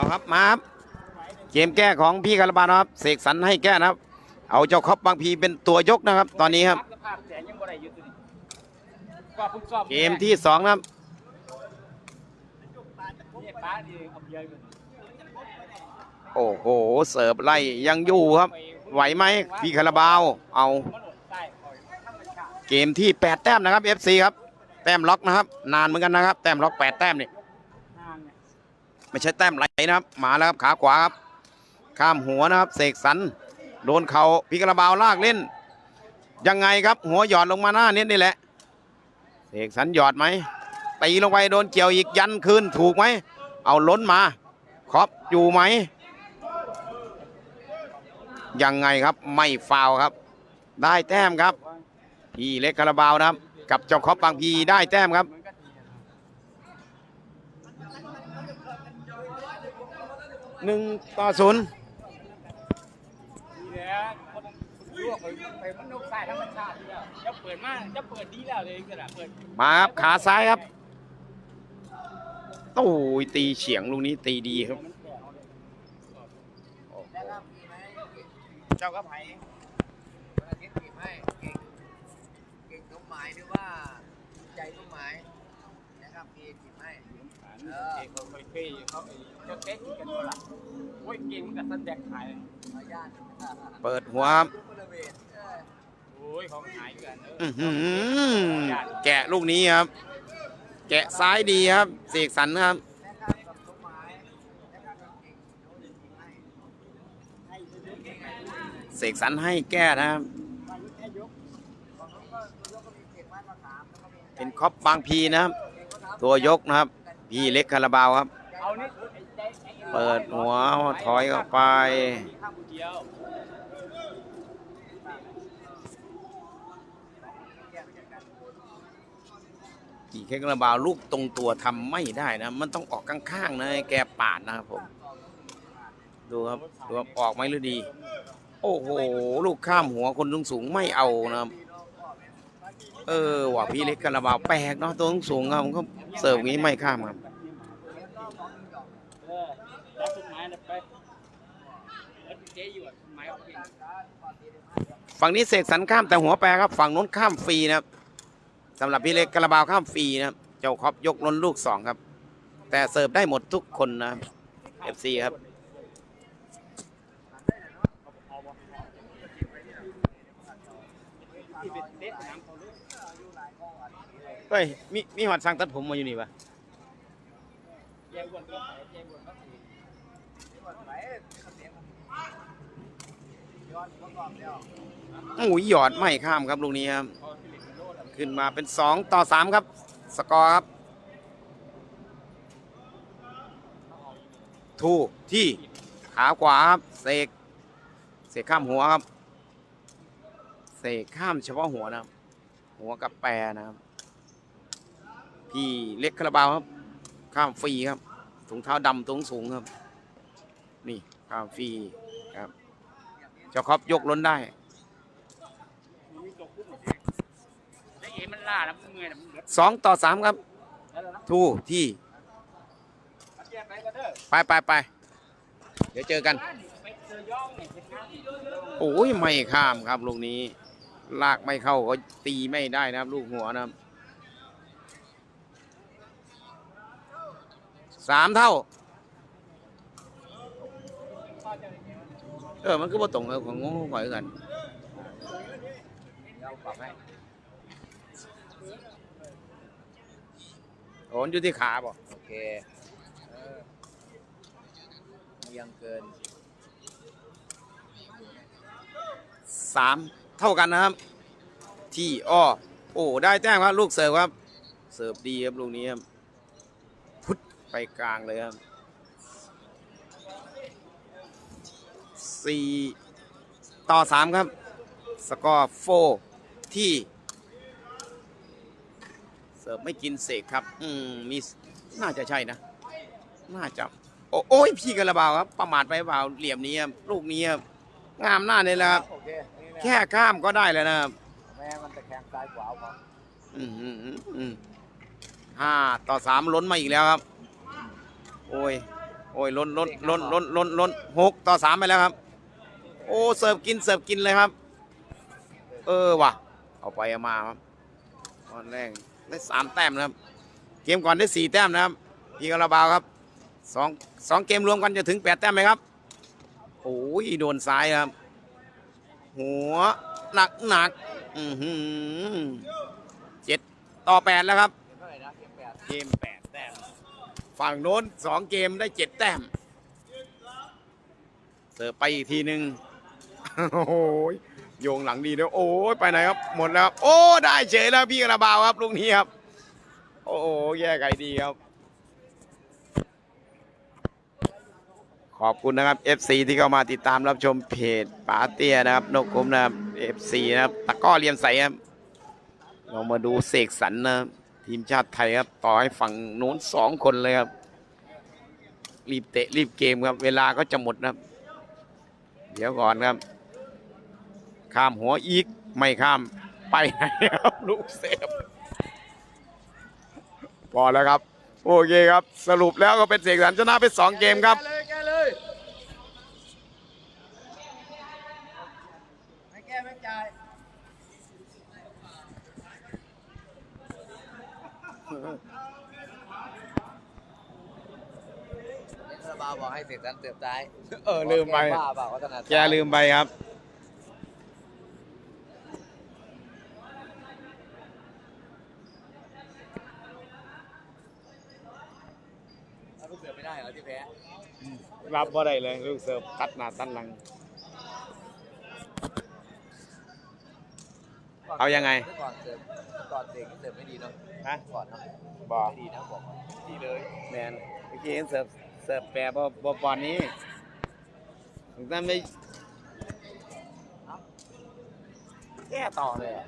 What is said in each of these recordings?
เอาครับมาครับเกมแก้ของพี่คาราบาวนะครับเสกสรรให้แก้นะครับ เอาเจ้าครอบบางพีเป็นตัวยกนะครับ ตอนนี้ครับสภาพแสนยังบ่ได้อยู่ตัวนี้ก็เพิ่งซ่อมเกมที่สองนะครับนี่ป้าดีเอาเบียร์อยู่โอ้โหเสิร์ฟไล่ยังอยู่ครับ ไหวไหมพี่คาราบาวเอามันหลดใต้คอยธรรมชาติเกมที่ 8 แต้มนะครับ FC ครับแต้มล็อกนะครับ นานเหมือนกันนะครับ แต้มล็อก 8 แต้มนี่นางเนี่ย ไม่ใช่แต้มไหลนะครับ มาแล้วครับขาขวาครับ ข้ามหัวนะครับ เสกสรรโดนเขาพีกระบาวลากเล่น ยังไงครับ หัวหยอดลงมาหน้านิดนี่แหละ เสกสรรหยอดไหมตีลงไปโดนเกี่ยวอีกยันคืนถูกไหม เอาล้นมาครอบอยู่ไหม ยังไงครับไม่ฟาวครับ ได้แต้มครับ พี่เล็กคาราบาวนะครับ กับเจ้าครอบบางพีได้แต้มครับ เหมือนกันทีนะ หนึ่งต่อศูนย์ดีแล้วคนลวกไปไปมันนกใต้ธรรมชาติอยู่แล้วจะเปิดมาจะเปิดดีแล้วเลยกระดาษเปิดมาครับขาซ้ายครับโอ้ยตีเฉียงลูกนี้ตีดีครับมันแข็งเอาเลยเจ้าก็ไผ่ วันอาทิตย์ปีบให้เก่งเก่งสมหมายหรือว่าใจสมหมายนะครับมีปีบให้ เออเขาเคยเคยเขาเจ้าเต๊กกันบ่ล่ะโอ้ยก่งมันกับสันแดกขายเปิดหัวออโอ้ยเขาหายกันอื้อหือแกะลูกนี้ครับ แกะซ้ายดีครับ เสกสรรครับ เสกสรรให้แก้นะครับ เป็นคอบบางพีนะครับ ตัวยกนะครับ พี่เล็กคาราบาวครับ เปิดหัวถอยเข้าไปพี่เล็กคาราบาวลูกตรงตัวทำไม่ได้นะ มันต้องออกข้างๆนะแกปาดนะครับผม ดูครับดูออกไหมหรือดี โอ้โห ลูกข้ามหัวคนสูงๆไม่เอานะครับ เออว่ะพี่เล็กคาราบาแปลกเนาะตัวสูงครับผมก็เสิร์ฟอย่างนี้ไม่ข้ามครับฝั่งนี้เสกสรรข้ามแต่หัวแปรครับฝั่งนู้นข้ามฟรีนะครับสำหรับพี่เล็กคาราบาข้ามฟรีนะครับเจ้าครอบยกล้นลูกสองครับ แต่เสิร์ฟได้หมดทุกคนนะครับ FC ครับ ที่เป็นเต๊ะสนามเขาเลย เฮ้ยมีมีหอดสั่งตัดผมมาอยู่นี่ปะแย่งวะโอ้ยหยอดไม่ข้ามครับลูกนี้ครับ ขึ้นมาเป็น2ต่อ3ครับ สกอร์ครับ ทูที่ขาขวาครับเสกเสกข้ามหัวครับ เสกข้ามเฉพาะหัวนะครับ หัวกับแปรนะครับ พี่เล็กคาราบาวครับ ข้ามฟรีครับถุงเท้าดำตรงสูงครับ นี่ข้ามฟรีครับเจ้าครอบยกล้นได้มันมีตัวคุ้มหมดแล้วเอ็มันล่าแล้วมันเมื่อยแล้วมันเบิดสองต่อสามครับแล้วนะทูที่มันแยกไปก็เด้อไปไปไปเดี๋ยวเจอกันไปเจอย่องเนี่ยเป็นงานที่โอ้ย ไม่ข้ามครับลูกนี้ ลากไม่เข้าก็ตีไม่ได้นะครับ ลูกหัวนะครับ สามเท่า เออ มันก็บ่ตรงเออของงงข่อยกันเราปรับให้โอนอยู่ที่ขาบ่โอเคเออยังเกินสามเท่ากันนะครับ ที่อ้อโอ้ ได้แต้มครับลูกเสิร์ฟครับ เสิร์ฟดีครับลูกนี้ครับพุทธ ไปกลางเลยครับสี่ต่อสามครับ สกอร์โฟที่เสิร์ฟไม่กินเสกครับ อืมมีน่าจะใช่นะ น่าจะ โอ้โอ้ยพี่กระบาวครับ ประมาทไปเปล่าเหลี่ยมนี้ครับลูกนี้ครับงามหน้าเลยแหละครับ โอเคนี่นะแค่ข้ามก็ได้แล้วนะครับแม่มันตะแคงซ้ายขวาพออืมอืมอืมอืมห้าต่อสามล้นมาอีกแล้วครับ โอ้ยโอ้ยล้นล้นล้นล้นล้นล้นหกต่อสามไปแล้วครับ โอ้เสิร์ฟกินเสิร์ฟกินเลยครับ เออว่ะ เอาไปเอามาครับตอนแรกได้สามแต้มนะครับ เกมก่อนได้สี่แต้มนะครับพี่กระบาวครับสองสองเกมรวมกันจะถึงแปดแต้มไหมครับโอ้ยโดนซ้ายครับ หัวหนักหนักอือหือเจ็ดต่อแปดแล้วครับเท่าไหร่นะเกมแปด ฝั่งโน้นสองเกมได้เจ็ดแต้ม เสิร์ฟไปอีกทีหนึ่งโอ้โหโยงหลังดีด้วยโอ้ยไปไหนครับ หมดแล้วครับโอ้ได้เฉยแล้วพี่กระบาวครับลูกนี้ครับ โอ้โหแย่ไกลดีครับ ขอบคุณนะครับ FC ที่เข้ามาติดตามรับชมเพจป๋าเตี้ยนะครับ นกคุ้มนะครับ FC นะครับตะกร้อเลียมใสครับเรามาดูเสกสรรนะครับ ทีมชาติไทยครับ ต่อให้ฝั่งโน้นสองคนเลยครับ รีบเตะรีบเกมครับ เวลาก็จะหมดนะครับ เดี๋ยวก่อนครับ ข้ามหัวอีกไม่ข้ามไปไหนครับลูกเซฟพอแล้วครับ โอเคครับ สรุปแล้วก็เป็นเสกสรรชนะไปสองเกมครับ แก้เลยแก้เลยไม่แก้ไม่จ่ายเล่นคารา บ้าบอกให้เสกสรรเติบได้เออลืมไป บ้าเปล่าวัฒนธรรมแกลืมไปครับ ลูกเสือไม่ได้เหรอที่แพ้รับบ่ได้เลยลูกเสิร์ฟตัดหน้าตัดหลัง เอายังไง ก่อนเสิร์ฟก่อนเด็กเสิร์ฟไม่ดีเนาะฮะก่อนเนาะบอไม่ดีนะบอกก่อนดีเลย แมนเมื่อกี้เห็นเสิร์ฟ เสิร์ฟแปรบบ่บอลนี้ถึงนั้นไม่แก้ต่อเลยอะ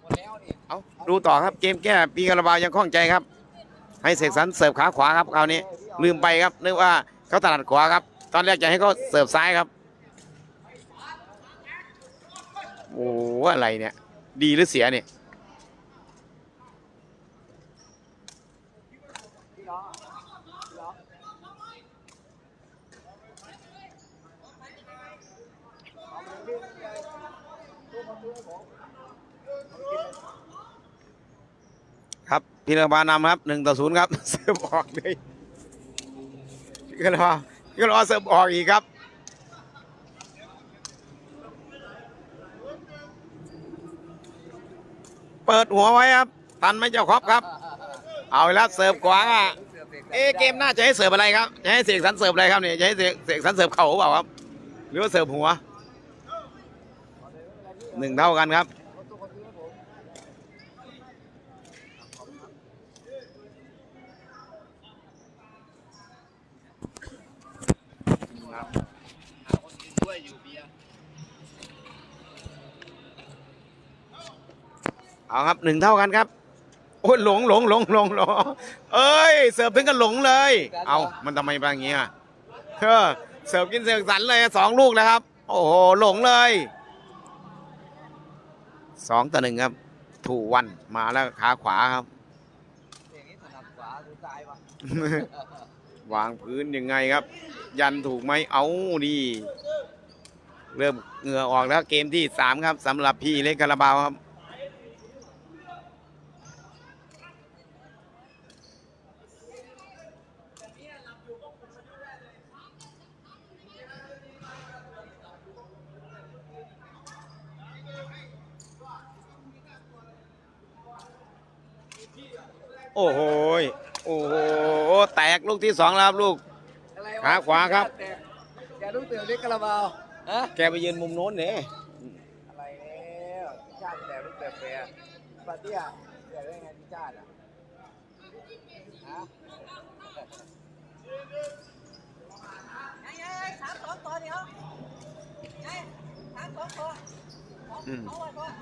หมดแล้วนี่เอาดูต่อครับเกมแก้ปีกระบายังคล่องใจครับ ให้เสกสรรเสิร์ฟขาขวาครับคราวนี้ ลืมไปครับนึกว่าเขาถนัดขวาครับ ตอนแรกจะให้เขาเสิร์ฟซ้ายครับโอ้โหอะไรเนี่ย ดีหรือเสียเนี่ย พี่น้องพี่น้อง ครับพี่ระบานำครับหนึ่งต่อศูนย์ครับ เสิร์ฟออกเลยพี่กระบาพี่กระบาเสิร์ฟออกอีกครับเปิดหัวไว้ครับ ตันไม่เจ้าครอบครับ เอาแล้วเสิร์ฟขวางอะ เอะเกมหน้าจะให้เสิร์ฟอะไรครับ จะให้เสกสรรเสิร์ฟอะไรครับเนี่ย จะให้เสกเสกสรรเสิร์ฟเข่าหรือเปล่าครับ หรือว่าเสิร์ฟหัวหนึ่งเท่ากันครับ เอาครับหนึ่งเท่ากันครับ โอ้ยหลงหลงหลงหลงหลงเอ้ย เสิร์ฟถึงกันหลงเลย เอามันทำไมเป็นอย่างงี้อะเออเสิร์ฟกินเสิร์ฟสันเลยสองลูกแล้วครับ โอ้โหหลงเลยสองต่อหนึ่งครับ ถูกวันมาแล้วขาขวาครับอย่างนี้ถนัดขวาหรือซ้ายวะวางพื้นยังไงครับ ยันถูกไหมเอาดีเริ่มเหงื่อออกแล้วเกมที่สามครับสำหรับพี่เล็กคาราบาวครับ โอ้โหยโอ้โหแตกลูกที่สองแล้วครับลูก อะไรขาขวาครับ แกแกลูกเสือเล็กกระบาวฮะแกไปยืนมุมโน้นเนี่ยอะไรแล้วพี่ชาติแต่ลูกเสือแปรปาเตี้ยเสือได้ไงพี่ชาติอะฮะไอ้ไอ้สามสองตัวเดียวไอ้สามสองตัวอืมเอาไว้ก่อน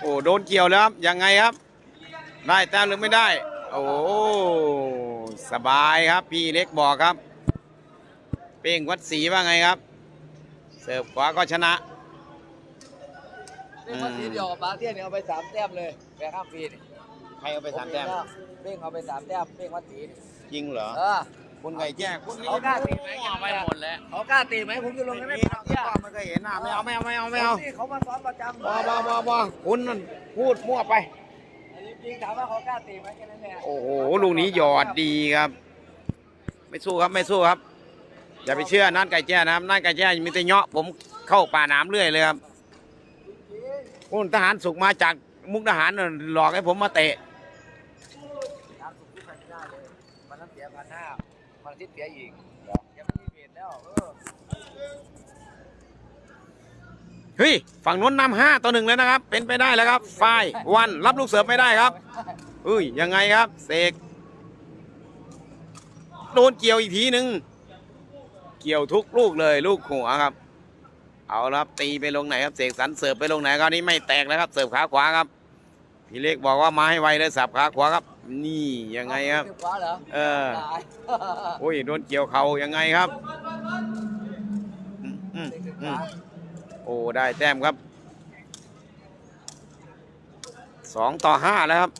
โอ้โดนเกี่ยวแล้วครับยังไงครับ ได้แต้มหรือไม่ได้ โอ้สบายครับ พี่เล็กบอกครับ เป้งวัดสีว่าไงครับ เสิร์ฟขวาก็ชนะเล่นมาทีเดียวกับปาเตี้ยเนี่ยเอาไปสามแต้มเลยแปรข้ามปีนี่รเอาไปสามแต้มเป้งเอาไปสามแต้มเป้งวัดศรีจริงเหรอเออคุณไก่แจ้คุณนี่เขากล้าตีไหมเอาไปหมดแล้วเขากล้าตีไหมผมจะลงให้ไม่ไม่เอาทำเนี่ยไม่เคยเห็นหน้าไม่เอาไม่เอาไม่เอาไม่เอานี่เขามาซ้อมประจำบอบอบอบอคุณนั่นพูดมั่วไป จริงๆถามว่าเขากล้าตีไหมแค่นั้นแหละโอ้โหลูกนี้หยอดดีครับ ไม่สู้ครับไม่สู้ครับ อย่าไปเชื่อนั่นไก่แจ้นะครับนั่นไก่แจ้มีแต่เงาะผมเข้าป่าน้ำเรื่อยเลยครับคุณทหารสุกมาจากมุกทหารน่ะหลอกให้ผมมาเตะตามสุขุมไม่ได้เลยมันนั้นเสียพันห้ามันทิศเสียอีกยังไม่มีเวทแล้วเออ เฮ้ยฝั่งนู้นนำห้าต่อหนึ่งเลยนะครับ เป็นไปได้แล้วครับฝ่ายวันรับลูกเสิร์ฟไม่ได้ครับเอ้ยยังไงครับ เสกโดนเกี่ยวอีกทีหนึ่งเกี่ยวทุกลูกเลยลูกหัวครับ เอาละครับตีไปลงไหนครับเสกสรรเสิร์ฟไปลงไหนคราวนี้ไม่แตกแล้วครับ เสิร์ฟขาขวาครับพี่เล็กบอกว่ามาให้ไวเลยสับขาขวาครับ นี่ยังไงครับเสียขวาเหรอเออตายโอ้ยโดนเกี่ยวเข่ายังไงครับอืมอืมเสียอืขวาม โอ้ได้แต้มครับสองต่อห้าแล้วครับ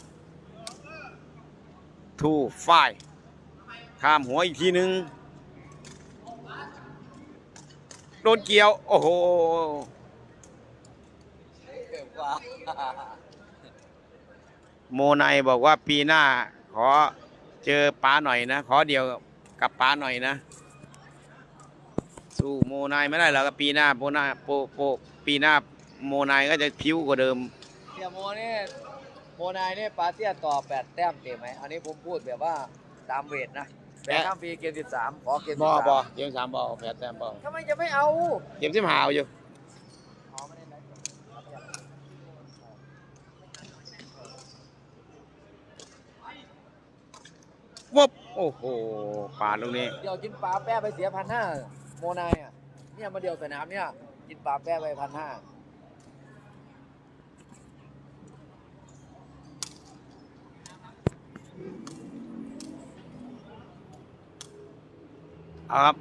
ทูฝ่ายข้ามหัวอีกทีหนึ่งโดนเกี่ยว โอ้โหเสียขวาโมไนบอกว่าปีหน้า ขอเจอป้าหน่อยนะ ขอเดียวกับป้าหน่อยนะ สู้โมไนไม่ได้หรอกครับปีหน้าโมไนโปโปปีหน้าโมไนก็จะพิ้วกว่าเดิมเสียโมเนี่ยโมนายเนี่ยปาเตี้ยต่อแปดแต้มเต็มไหมอันนี้ผมพูดแบบว่าตามเวทนะแปดข้ามปีเกมสิบสามขอเกมบสิอบสามบอเกมสามบอแปดแต้มบอทำไมจะไม่เอาเกมที่หาวอยู่อ๋อไม่ได้ไลฟ์สดวบโอ้โหปาดตรงนี้เดี๋ยวกินปลาแป้ไปเสียพันห้า โมนายอะ เนี่ยมาเดียวสนามเนี่ย กินปลาแป้ไปพันห้าเอาครับ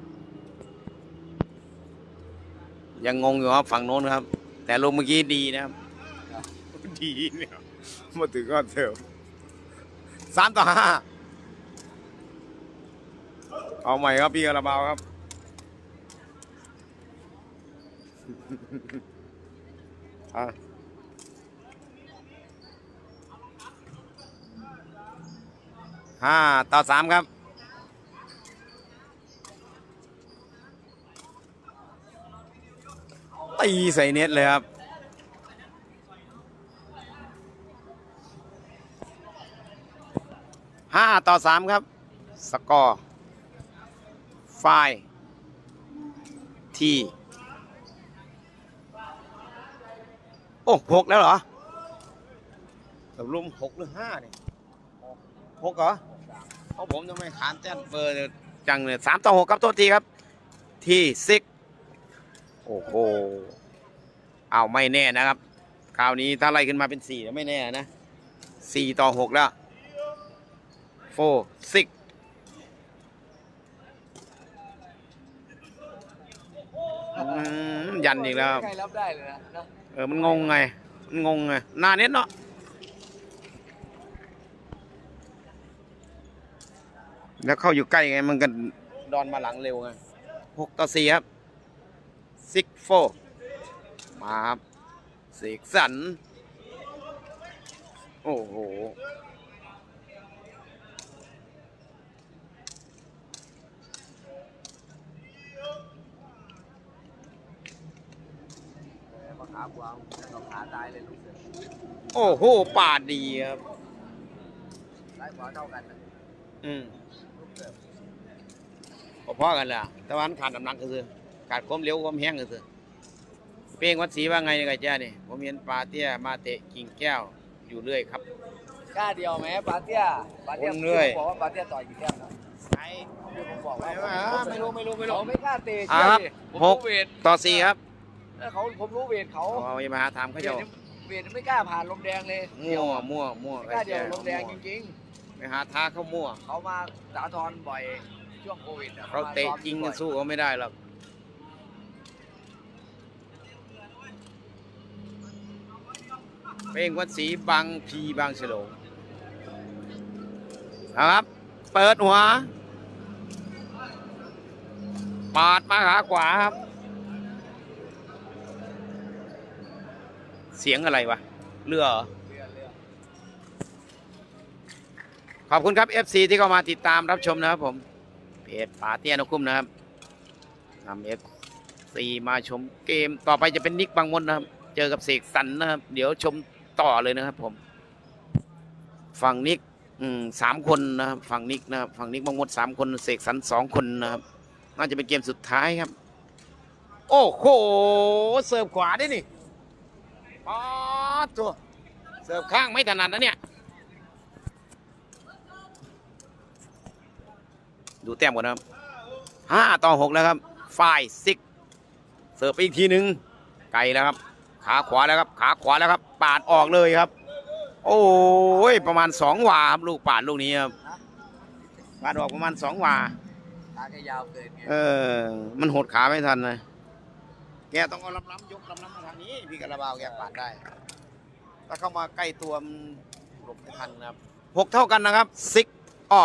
ยังงงอยู่ครับฝั่งโน้นครับ แต่ลงเมื่อกี้ดีนะครับ ดีเนี่ยมาถึงก็เถอะสามต่อห้าเอาใหม่ครับพี่คาราบาวครับ อะห้าต่อสามครับตีใส่เน็ตเลยครับห้าต่อสามครับ สกอร์ ไฟที โอ้หกแล้วเหรอตกลงหกหรือห้าเนี่ยหกเหรอเพราะผมทำไมขานแต้มเบอร์จังเลยสามต่อหกครับตัวทีครับ ที่ซิกโอ้โหเอาไม่แน่นะครับ คราวนี้ถ้าไล่ขึ้นมาเป็นสี่ไม่แน่นะสี่ต่อหกแล้วโฟซิกยันอีกแล้วใครรับได้เลยนะนะ เออมันงงไง มันงงไงหน้าเน็ตเนาะแล้วเข้าอยู่ใกล้ไง มันก็ดอนมาหลังเร็วไงหกต่อสี่ครับซิกโฟมาครับเสกสัน โอ้โห มาขากวางเราขาตายเลยลูกเสือโอ้โหปาดดีครับ ซ้ายขวาเท่ากันนะอืมลูกเสือพอๆกันแหละแต่ว่ามันขาดน้ำหนักก็คือขาดความเร็วความแห้งก็คือเป้งวัดศรีว่าไงเนี่ยไงจ้านี่ผมเห็นปลาเตี้ยมาเตะกิ่งแก้วอยู่เรื่อยครับ กล้าเดียวไหมปาเตี้ยปาเตี้ยคนเหนื่อย ผมบอกว่าปาเตี้ยต่อยกี่แต้มนะไอ้ที่ผมบอกไม่ว่าว่าไม่รู้ไม่รู้ไม่รู้ เขาไม่กล้าเตะอ่าเชื่อครับดิผมหกรู้เวทต่อสี่ครับ เออเขาผมรู้เวทเขาเอาไปมาหาถามเขาเวเจ้าทนี่เวทไม่กล้าผ่านลมแดงเลยเดีมั่ยววมั่วมั่วไม่กล้าเดียวลมแดงจริงไปหาท้าเขามั่วๆเขามาสาทรบ่อยช่วงโควิดอะเขาเตะจริงกันสู้เขาไม่ได้หรอกเป้งวัดศรีบางพีบางฉลงครับ เปิดหัวปาดมาขาขวาครับ เสียงอะไรวะ เรือเอขอบคุณครับ FC ที่เข้ามาติดตามรับชมนะครับผม เพจป๋าเตี้ยนกคุ้มนะครับนำ FC มาชมเกมต่อไปจะเป็นนิกบางมดนะครับ เจอกับเสกสรรนะครับ เดี๋ยวชมต่อเลยนะครับผม ฝั่งนิกอืมสามคนนะครับ ฝั่งนิกนะครับ ฝั่งนิกบางมดสามคน เสกสรรสองคนนะครับ น่าจะเป็นเกมสุดท้ายครับ โอ้โห เสิร์ฟขวาได้นี่ ป๊อดตัว เสิร์ฟข้างไม่ถนัดนะเนี่ย ดูแต้มก่อนนะครับห้าต่อหกแล้วครับ ฝ่ายซิก เสิร์ฟไปอีกทีหนึ่งไกลแล้วครับ ขาขวาแล้วครับ ขาขวาแล้วครับ ปาดออกเลยครับ โอ้ย ประมาณสองวาครับลูกปาดลูกนี้ครับ ปาดออกประมาณสองวาขาแกยาวเกินไงเออ มันหดขาไม่ทันเลยแกต้องเอาลำล้ำยกลำล้ำ้พี่กระบาวแกปาดได้ ถ้าเข้ามาใกล้ตัวมันหลบไม่ทันนะครับหกเท่ากันนะครับซิกอ้อ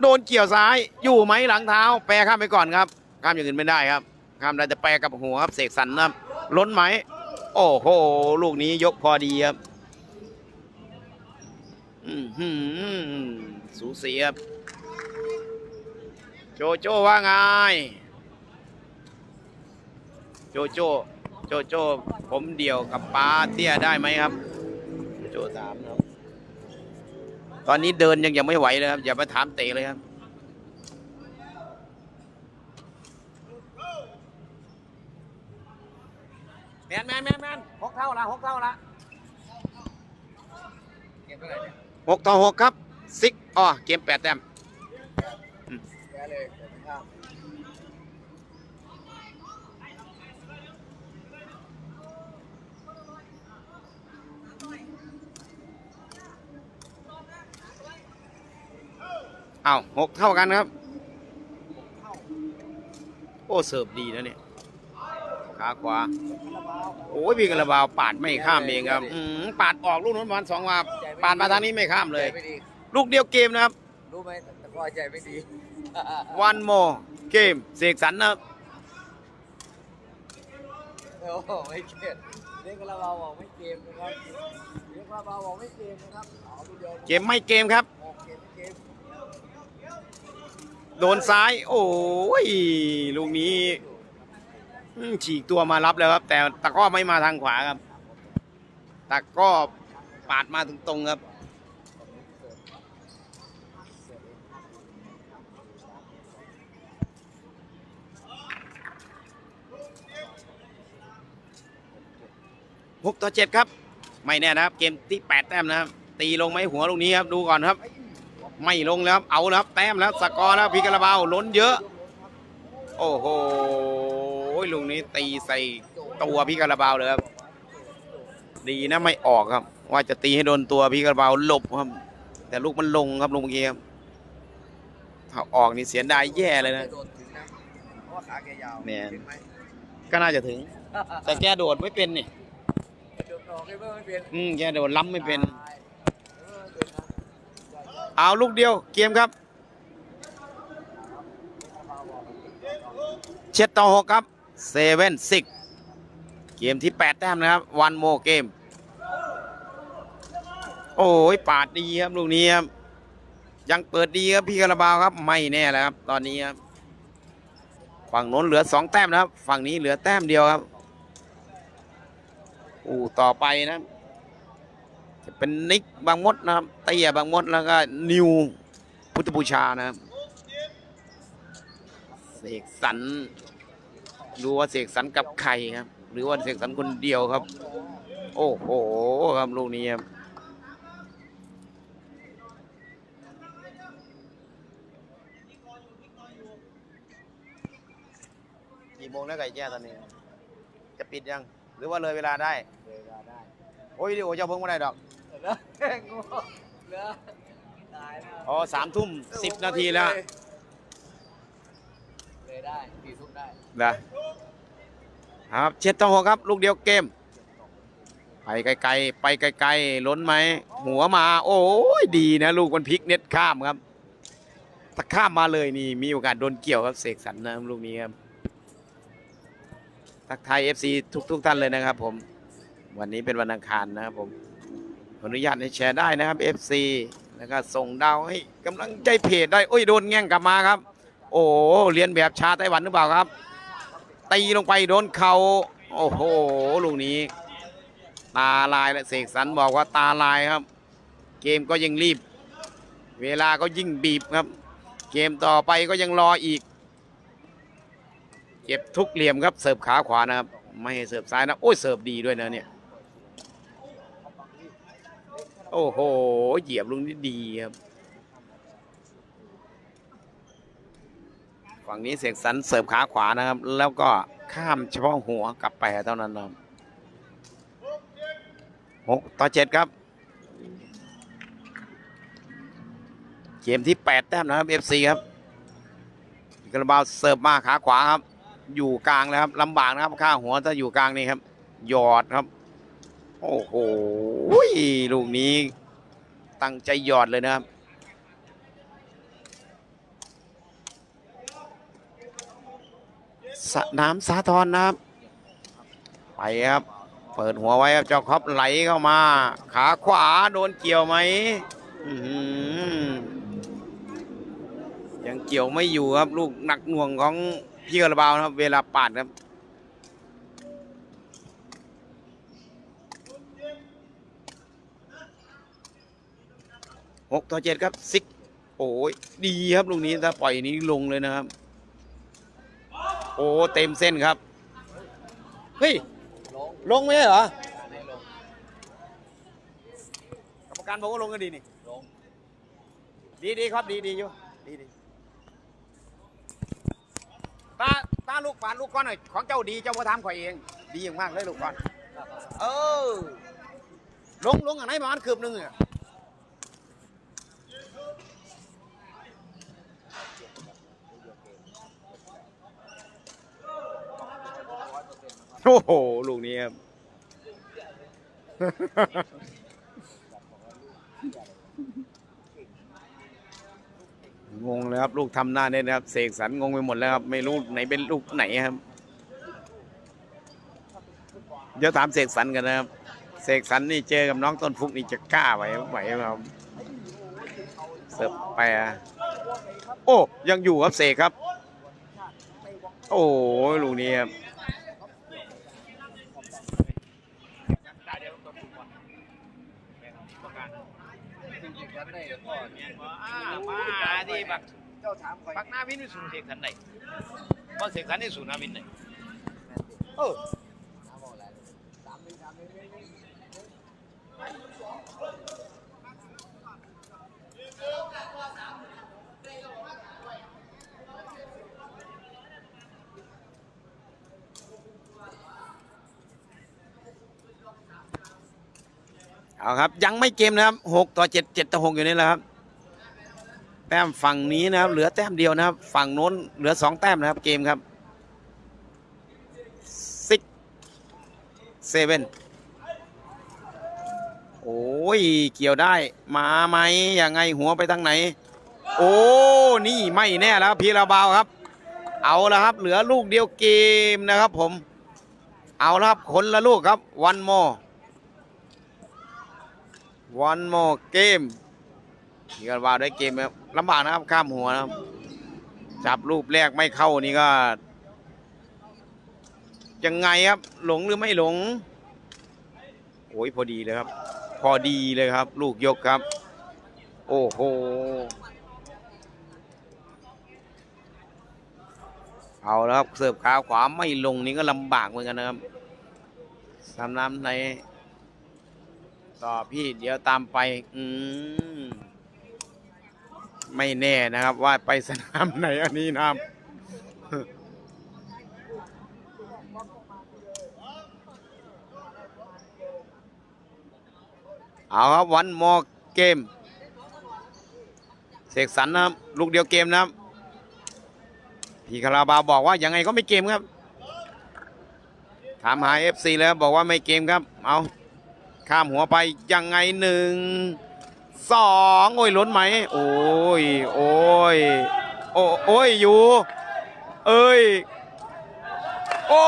โดนเกี่ยวซ้ายอยู่ไหมหลังเท้า แปรข้ามไปก่อนครับ ข้ามอย่างอื่นไม่ได้ครับ ข้ามได้แต่แปรกับหัวครับเสกสรรนะครับล้นไหม โอ้โหลูกนี้ยกพอดีครับอือหือสูสีครับโจโจว่าไง โจโจ้โจโจ้ผมเดี่ยวกับป้าเตี้ยได้ไหมครับ โจถามครับ ตอนนี้เดินยังยังไม่ไหวเลยครับ อย่าไปถามเตะเลยครับแมนแมนแมนแมนหกเท่าละหกเท่าละเกมเท่าไหร่เนี่ยหกต่อหกครับซิกอ๋อเกมแปดแต้ม แพ้เลยแต่ไม่ข้าม อ้าวหกเท่ากันครับ โอ้เสิร์ฟดีนะเนี่ย ขาขวา โอ้ยพี่กระบาวปาดไม่ข้ามเองครับอืมปาดออกลูกนั้นประมาณสองวาปาดมาทางนี้ไม่ข้ามเลย ใจไม่ดีลูกเดียวเกมนะครับ รู้ไหมแต่ก็ใจไม่ดี วันโมเกมเสกสรรนะครับ โอ้โหไม่เกมเล่นกระบาบอกไม่เกมนะครับเล่นกระบาบอกไม่เกมนะครับเอาดูเดียว เกมไม่เกมครับ ออกเกมไม่เกม โดนซ้าย โอ้ยลูกนี้ฉีกตัวมารับแล้วครับ แต่ตะก้อไม่มาทางขวาครับ ตะก้อปาดมาตรงๆครับหกต่อเจ็ดครับ ไม่แน่นะครับ เกมที่แปดแต้มนะครับ ตีลงไหมหัวลูกนี้ครับ ดูก่อนครับ ไม่ลงแล้วครับ เอาแล้วครับ แต้มแล้ว สกอร์แล้วพี่กระบาวล้นเยอะ โอ้โหลูกนี้ตีใส่ตัวพี่กระบาวเลยครับ ดีนะไม่ออกครับ ว่าจะตีให้โดนตัวพี่กระบาวหลบครับ แต่ลูกมันลงครับลูกเมื่อกี้ครับถ้าออกนี่เสียดายแย่เลยนะโดนถึงนะเพราะว่าขาแกยาวแม่นถึงไหมก็น่าจะถึง แต่แกโดดไม่เป็นนี่โดนออกให้เบอร์ไม่เป็นอืมแกโดดล้ำไม่เป็น ตายเออเป็นนะ เอาลูกเดียวเกมครับเช็ดต่อหกครับเซเว่นซิกเกมที่ 8 แต้มนะครับวันโมเกม โอ้ยปาดดีครับลูกนี้ครับยังเปิดดีครับพี่คาราบาวครับ ไม่แน่แล้วครับ ตอนนี้ครับฝั่งโน้นเหลือ 2 แต้มนะครับ ฝั่งนี้เหลือแต้มเดียวครับอู้ต่อไปนะ จะเป็นนิกบางมดนะครับเตียบางมดแล้วก็นิวพุทธบูชานะครับเสกสรรดูว่าเสกสรรกับใครครับ หรือว่าเสกสรรคนเดียวครับ โอ้โหครับลูกนี้ครับกี่โมงแล้วไก่แจ้ตอนนี้ จะปิดยัง หรือว่าเลยเวลาได้เลยเวลาได้ โอ้ยวิดีโอเจ้าเพิ่งไม่ได้ดอกเหลือแค่งูเหลือตายแล้วอ๋อสามทุ่มสิบนาทีแล้วเลยได้สี่ทุ่มได้นะครับเช็ดต่อหัวครับ ลูกเดียวเกม ไปไกลๆไปไกลๆล้นไหม หัวมา โอ้ยดีนะ ลูกมันพลิกเน็ตข้ามครับถ้าข้ามมาเลยนี่มีโอกาสโดนเกี่ยวครับเสกสรรนะลูกนี้ครับทักทาย FC ทุกทุกๆท่านเลยนะครับผม วันนี้เป็นวันอังคารนะครับผมขออนุญาตให้แชร์ได้นะครับ FC แล้วก็ส่งดาวให้กำลังใจเพจได้โอ้ยโดนแง่งกลับมาครับ โอ้เรียนแบบชาไต้หวันหรือเปล่าครับตีลงไปโดนเขาโอ้โหลูกนี้ ตาลายและเสกสรรบอกว่าตาลายครับ เกมก็ยังรีบ เวลาก็ยิ่งบีบครับ เกมต่อไปก็ยังรออีกเก็บทุกเหลี่ยมครับเสิร์ฟขาขวานะครับ ไม่ให้เสิร์ฟซ้ายนะ โอ้ยเสิร์ฟดีด้วยนะเนี่ย โอ้โห เหยียบลุงนี่ดีครับ ฝั่งนี้เสกสรรเสิร์ฟขาขวานะครับ แล้วก็ข้ามเฉพาะหัวกลับไปเท่านั้นนะครับหกต่อเจ็ดครับ เกมที่8แต้มนะครับ FC ครับกระบาเสิร์ฟมาขาขวาครับ อยู่กลางแล้วครับลำบากนะครับข้าหัวถ้าอยู่กลางนี่ครับ หยอดครับ โอ้โหลูกนี้ตั้งใจหยอดเลยนะครับ สนามสาทรนะครับ ไปครับ เปิดหัวไว้ครับ เจ้าครอปไหลเข้ามา ขาขวาโดนเกี่ยวไหมยังเกี่ยวไม่อยู่ครับ ลูกหนักหน่วงของพี่กระบาวนะครับ เวลาปาดครับ หกต่อเจ็ดครับซิกโอ้ยดีครับลูกนี้ถ้าปล่อยนี้ลงเลยนะครับ โอ้เต็มเส้นครับ เฮ้ย ลงไหมเหรอการรมการบอกว่าลงก็ดีนี่ลงดีดีครับดีดีอยู่ดีดีตาตาลูกปานลูกก้อนหน่อยของเจ้าดีเจ้าพ่อทำข่อยเอง ดีอย่างมากเลยลูกก้อน เออ ลงลงอันไหนประมาณคืบหนึงอะ โอ้โห ลูกนี้ครับ งงเลยครับ ลูกทำหน้าเนี่ยนะครับ เสกสรรงงไปหมดแล้วครับ ไม่รู้ไหนเป็นลูกไหนครับ เดี๋ยวถามเสกสรรกันนะครับ เสกสรรนี่เจอกับน้องต้นฟุกนี่จะกล้าไหวไหวไหมครับเสิร์ฟไปอะโอ้ ยังอยู่ครับเสกครับ โอ้ลูกนี้ครับ จริง ๆกันได้ก็มาที่บักเจ้าถามใครบักหน้าวินสูนเสกสรรไหนเพราะเสกสรรนี่สูนหน้าวินไหนเออ ถามอะไรสามหนึ่งสามหนึ่งหนึ่งหนึ่ง เอาครับ ยังไม่เกมนะครับหกต่อเจ็ดเจ็ดต่อหกอยู่นี่แหละครับ แต้มฝั่งนี้นะครับ เหลือแต้มเดียวนะครับ ฝั่งโน้นเหลือสองแต้มนะครับ เกมครับซิกเซเว่นโอ้ย เกี่ยวได้ มาไหมยังไงหัวไปทางไหน โอ้ นี่ไม่แน่แล้วพีระบาวครับ เอาละครับ เหลือลูกเดียวเกมนะครับผม เอาละครับคนละลูกครับ วันโม one more game นี่ก็ว่าได้เกมครับลำบากนะครับข้ามหัวนะครับ จับรูปแรกไม่เข้านี่ก็ยังไงครับ หลงหรือไม่หลงโอ้ยพอดีเลยครับ พอดีเลยครับ ลูกยกครับ โอ้โหเอาแล้วครับเสิร์ฟขาขวาไม่ลงนี่ก็ลำบากเหมือนกันนะครับสำน้ำใน ต่อพี่เดี๋ยวตามไป อืมไม่แน่นะครับ ว่าไปสนามไหนอันนี้นะครับเอาครับวันมอเกม เสกสรรนะครับ ลูกเดียวเกมนะครับ พี่คาราบาวบอกว่ายังไงก็ไม่เกมครับ ถามหา FC แล้วบอกว่าไม่เกมครับ เอา ข้ามหัวไปยังไงหนึ่งสองโอ้ยล้นไหม โอ้ยโอ้ยโอ้โอ้ยอยู่ เอ้ย โอ้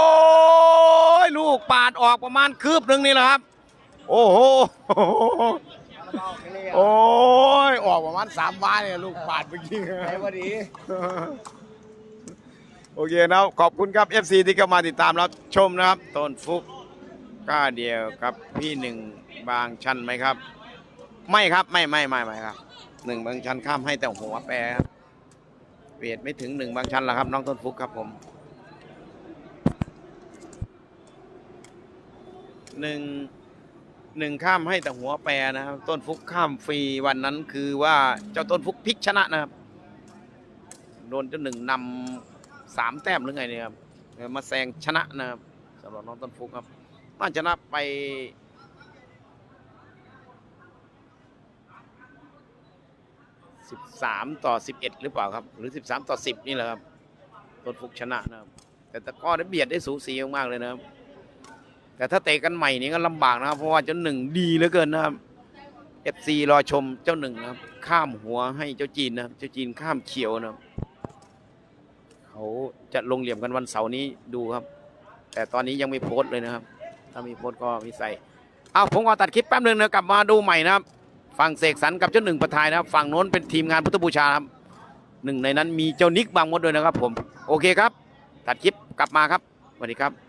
ยลูกปาดออกประมาณคืบหนึ่งนี่แหละครับ โอ้โหโอ้ยออกประมาณสามบาทเนี่ยลูกปาดเมื่อกี้ไหนพอดีโอเคนะครับขอบคุณครับ FC ที่เข้ามาติดตามรับชมนะครับต้นฟุก ก้าเดียวครับพี่หนึ่งบางชันไหมครับ ไม่ครับไม่ไม่ไม่ไม่ครับหนึ่งบางชันข้ามให้แต่หัวแปรครับเปียดไม่ถึงหนึ่งบางชันหรอกครับ น้องต้นฟุกครับผมหนึ่งหนึ่งข้ามให้แต่หัวแปรนะครับ ต้นฟุกข้ามฟรีวันนั้นคือว่าเจ้าต้นฟุกพลิกชนะนะครับโดนเจ้าหนึ่งนำสามแต้มหรือไงเนี่ยครับมาแซงชนะนะครับสำหรับน้องต้นฟุกครับ น่าชนะไป13ต่อ11หรือเปล่าครับ หรือ13ต่อ10นี่แหละครับต้นฟุกชนะนะครับ แต่ตะก้อได้เบียดได้สูสีมากๆเลยนะครับ แต่ถ้าเตะกันใหม่นี่ก็ลำบากนะครับ เพราะว่าเจ้าหนึ่งดีเหลือเกินนะครับ FC รอชมเจ้าหนึ่งนะครับ ข้ามหัวให้เจ้าจีนนะครับ เจ้าจีนข้ามเขียวนะครับเขาจะลงเหลี่ยมกันวันเสาร์นี้ดูครับ แต่ตอนนี้ยังไม่โพสต์เลยนะครับ ถ้ามีโพสก็มีใส่เอาผมขอตัดคลิปแป๊บหนึ่งนะกลับมาดูใหม่นะครับฝั่งเสกสรรกับเจ้าหนึ่งประทายนะครับฝั่งโน้นเป็นทีมงานพุทธบูชาครับหนึ่งในนั้นมีเจ้านิกบางมดด้วยนะครับผมโอเคครับ ตัดคลิปกลับมาครับสวัสดีครับ